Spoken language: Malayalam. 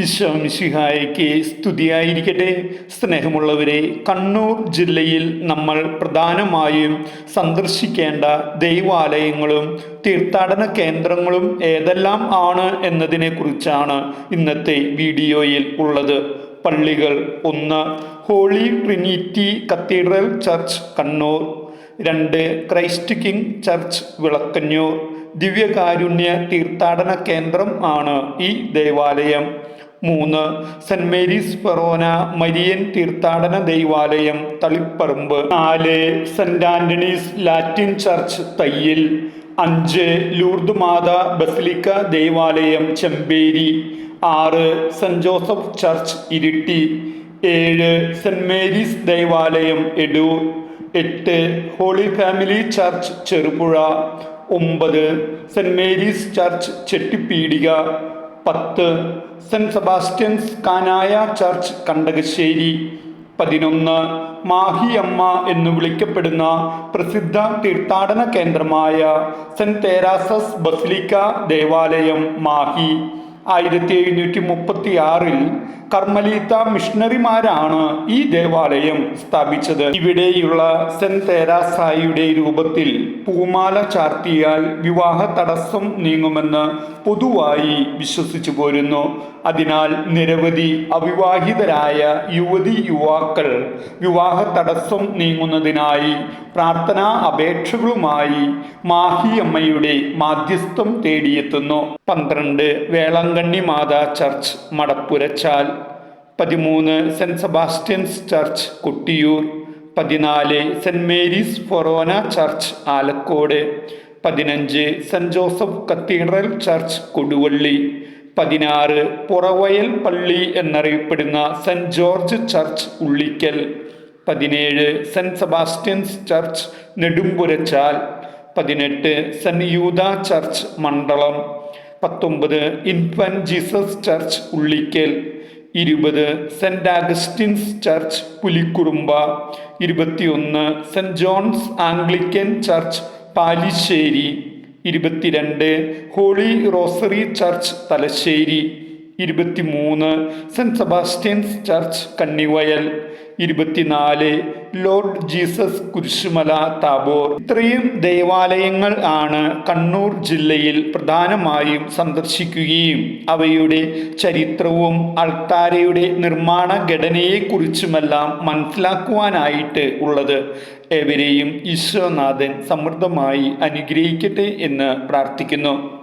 ഈശോമിശിഹായ്ക്ക് സ്തുതിയായിരിക്കട്ടെ. സ്നേഹമുള്ളവരെ കണ്ണൂർ ജില്ലയിൽ നമ്മൾ പ്രധാനമായും സന്ദർശിക്കേണ്ട ദൈവാലയങ്ങളും തീർത്ഥാടന കേന്ദ്രങ്ങളും ഏതെല്ലാം ആണ് എന്നതിനെക്കുറിച്ചാണ് ഇന്നത്തെ വീഡിയോയിൽ ഉള്ളത്. പള്ളികൾ ഒന്ന് Holy Trinity Cathedral Church Kannur. രണ്ട് ക്രൈസ്റ്റ് കിങ് ചർച്ച് വിളക്കന്നൂർ ദിവ്യകാരുണ്യ തീർത്ഥാടന കേന്ദ്രം ആണ് ഈ ദേവാലയം. മൂന്ന് സെന്റ് മേരീസ് ഫെറോന മരിയൻ തീർത്ഥാടന ദൈവാലയം തളിപ്പറമ്പ്. നാല് Saint Antony's Latin Church Thayyil. അഞ്ച് ലൂർദ് മാതാ ബസലിക്ക ദേവാലയം ചെമ്പേരി. ആറ് സെന്റ് ജോസഫ് ചർച്ച് ഇരിട്ടി. ഏഴ് സെന്റ് മേരീസ് ദേവാലയം എടൂർ. എട്ട് ഹോളി ഫാമിലി ചർച്ച് ചെറുപുഴ. ഒമ്പത് സെന്റ് മേരീസ് ചർച്ച് ചെട്ടിപ്പീടിക. പത്ത് Saint Sebastian's Knanaya Church Kandakassery. പതിനൊന്ന് മാഹിയമ്മ എന്ന് വിളിക്കപ്പെടുന്ന പ്രസിദ്ധ തീർത്ഥാടന കേന്ദ്രമായ സെന്റ് തേരാസസ് ബസിലിക്ക ദേവാലയം മാഹി. ആയിരത്തി എഴുന്നൂറ്റി മുപ്പത്തി ആറിൽ കർമ്മലീത്ത മിഷണറിമാരാണ് ഈ ദേവാലയം സ്ഥാപിച്ചത്. ഇവിടെയുള്ള സെന്റ് തേരാസായിയുടെ രൂപത്തിൽ പൂമാല ചാർത്തിയാൽ വിവാഹ തടസ്സം നീങ്ങുമെന്ന് പൊതുവായി വിശ്വസിച്ചു പോരുന്നു. അതിനാൽ നിരവധി അവിവാഹിതരായ യുവതി യുവാക്കൾ വിവാഹ തടസ്സം നീങ്ങുന്നതിനായി പ്രാർത്ഥനാ അപേക്ഷകളുമായി മാഹിയമ്മയുടെ മാധ്യസ്ഥം തേടിയെത്തുന്നു. പന്ത്രണ്ട് വേളങ്കണ്ണി മാതാ ചർച്ച് മടപ്പുരച്ചാൽ പതിമൂന്ന് സെന്റ് സെബാസ്റ്റ്യൻസ് ചർച്ച് കുട്ടിയൂർ. പതിനാല് Saint Mary's Forane Church Alakode. പതിനഞ്ച് Saint Joseph Cathedral Church Koduvally. പതിനാറ് പുറവയൽ പള്ളി എന്നറിയപ്പെടുന്ന സെന്റ് ജോർജ് ചർച്ച് ഉള്ളിക്കൽ. പതിനേഴ് സെന്റ് സെബാസ്റ്റ്യൻസ് ചർച്ച് നെടുമ്പുരച്ചാൽ. പതിനെട്ട് സെന്റ് യൂത ചർച്ച് മണ്ഡലം. പത്തൊമ്പത് ഇൻഫൻ ജീസസ് ചർച്ച് ഉള്ളിക്കൽ. ഇരുപത് സെന്റ് ആഗസ്റ്റിൻസ് ചർച്ച് പുലിക്കുറുമ്പ ഇരുപത്തിയൊന്ന് Saint John's Anglican Church Palissery ഇരുപത്തിരണ്ട് ഹോളി റോസറി ചർച്ച് തലശ്ശേരി. ഇരുപത്തിമൂന്ന് സെന്റ് സെബാസ്റ്റ്യൻസ് ചർച്ച് കണ്ണിവയൽ. ഇരുപത്തിനാല് ലോർഡ് ജീസസ് കുരിശുമല താബോർ. ഇത്രയും ദേവാലയങ്ങൾ ആണ് കണ്ണൂർ ജില്ലയിൽ പ്രധാനമായും സന്ദർശിക്കുകയും അവയുടെ ചരിത്രവും അൾത്താരയുടെ നിർമ്മാണ ഘടനയെക്കുറിച്ചുമെല്ലാം മനസ്സിലാക്കുവാനായിട്ട് ഉള്ളത്. ഏവരെയും ഈശ്വരനാഥൻ സമൃദ്ധമായി അനുഗ്രഹിക്കട്ടെ എന്ന് പ്രാർത്ഥിക്കുന്നു.